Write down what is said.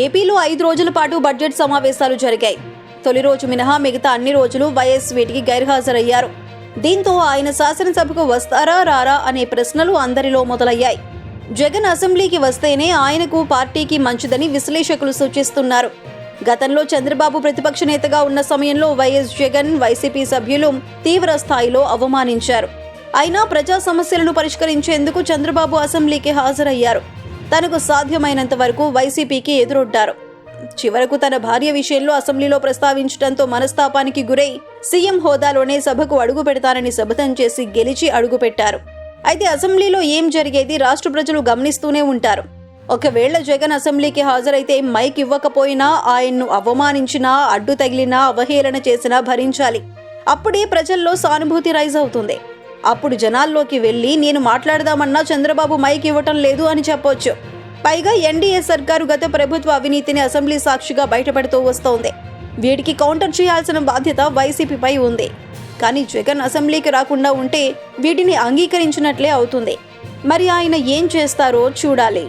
ఏపీలో ఐదు రోజుల పాటు బడ్జెట్ సమావేశాలు జరిగాయి. తొలి రోజు మినహా మిగతా అన్ని రోజులు వైఎస్ వీటికి గైర్హాజరయ్యారు. దీంతో ఆయన శాసనసభకు వస్తారా రారా అనే ప్రశ్నలు అందరిలో మొదలయ్యాయి. జగన్ అసెంబ్లీకి వస్తేనే ఆయనకు పార్టీకి మంచిదని విశ్లేషకులు సూచిస్తున్నారు. గతంలో చంద్రబాబు ప్రతిపక్ష నేతగా ఉన్న సమయంలో వైఎస్ జగన్ వైసీపీ సభ్యులు తీవ్ర స్థాయిలో అవమానించారు. అయినా ప్రజా సమస్యలను పరిష్కరించేందుకు చంద్రబాబు అసెంబ్లీకి హాజరయ్యారు. తనకు సాధ్యమైనంత వరకు వైసీపీకి ఎదురొడ్డారు. చివరకు తన భార్య విషయంలో అసెంబ్లీలో ప్రస్తావించడంతో మనస్తాపానికి గురై సీఎం హోదాలోనే సభకు అడుగు పెడతానని శపథం చేసి గెలిచి అడుగుపెట్టారు అయితే అసెంబ్లీలో ఏం జరిగేది రాష్ట్ర ప్రజలు గమనిస్తూనే ఉంటారు. ఒకవేళ జగన్ అసెంబ్లీకి హాజరైతే మైక్ ఇవ్వకపోయినా ఆయన్ను అవమానించినా అడ్డు తగిలినా అవహేళన చేసినా భరించాలి. అప్పుడే ప్రజల్లో సానుభూతి రైజ్ అవుతుంది. అప్పుడు జనాల్లోకి వెళ్ళి నేను మాట్లాడదామన్నా చంద్రబాబు మైక్ ఇవ్వటం లేదు అని చెప్పొచ్చు. పైగా ఎన్డీఏ సర్కారు గత ప్రభుత్వ అవినీతిని అసెంబ్లీ సాక్షిగా బయటపెడుతూ వస్తోంది. వీటికి కౌంటర్ చేయాల్సిన బాధ్యత వైసీపీపై ఉంది. కానీ జగన్ అసెంబ్లీకి రాకుండా ఉంటే వీటిని అంగీకరించినట్లే అవుతుంది. మరి ఆయన ఏం చేస్తారో చూడాలి.